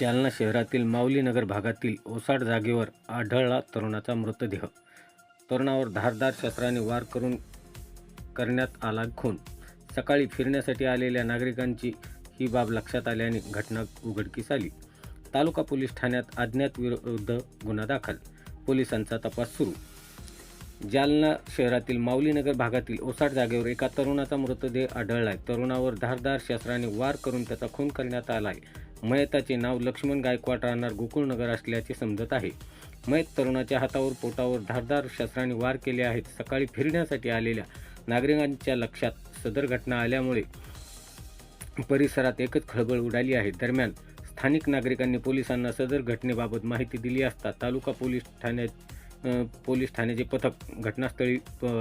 जालना शहरातील माऊली नगर भागातील ओसाड जागेवर आढळला तरुणाचा मृतदेह. तरुणावर धारदार शस्त्राने वार करून करण्यात आला खून. सकाळी फिरण्यासाठी आलेल्या नागरिकांची ही बाब लक्षात आल्याने घटना उघडकीस आली. तालुका पोलीस ठाण्यात अज्ञात विरुद्ध गुन्हा दाखल. पोलिसांचा तपास सुरू. जालना शहरातील माऊलीनगर भागातील ओसाड जागेवर एका तरुणाचा मृतदेह आढळला आहे तरुणावर धारदार शस्त्राने वार करून त्याचा खून करण्यात आला आहे मयताचे नाव लक्ष्मण गायकवाड राहणार गोकुळनगर असल्याचे समजत आहे. मयत तरुणाच्या हातावर पोटावर धारदार शस्त्राने वार केले आहेत. सकाळी फिरण्यासाठी आलेल्या नागरिकांच्या लक्षात सदर घटना आल्यामुळे परिसरात एकच खळबळ उडाली आहे. दरम्यान स्थानिक नागरिकांनी पोलिसांना सदर घटनेबाबत माहिती दिली असता तालुका पोलीस ठाण्यात पोलीस ठाण्याचे पथक घटनास्थळी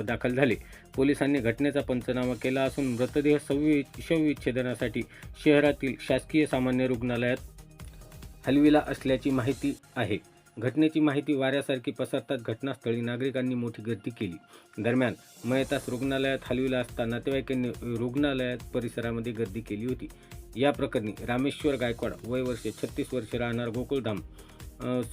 दाखल झाले. पोलिसांनी घटनेचा पंचनामा केला असून मृतदेह सव्वी शवविच्छेदनासाठी शहरातील शासकीय सामान्य रुग्णालयात हलविला असल्याची माहिती आहे. घटनेची माहिती वाऱ्यासारखी पसरताच घटनास्थळी नागरिकांनी मोठी गर्दी केली. दरम्यान मयतास रुग्णालयात हलविला असता नातेवाईकांनी रुग्णालयात परिसरामध्ये गर्दी केली होती. या प्रकरणी रामेश्वर गायकवाड वय वर्षे छत्तीस वर्षे राहणार गोकुळधाम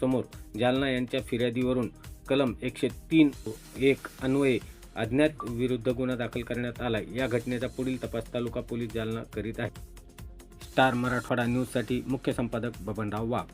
समोर जालना यांच्या फिर्यादीवरून कलम एकशे तीन एक अन्वये अज्ञात विरुद्ध गुन्हा दाखल करण्यात आला. या घटनेचा पुढील तपास तालुका पोलीस जालना करीत आहे. स्टार मराठवाडा न्यूजसाठी मुख्य संपादक बबनराव वाघ.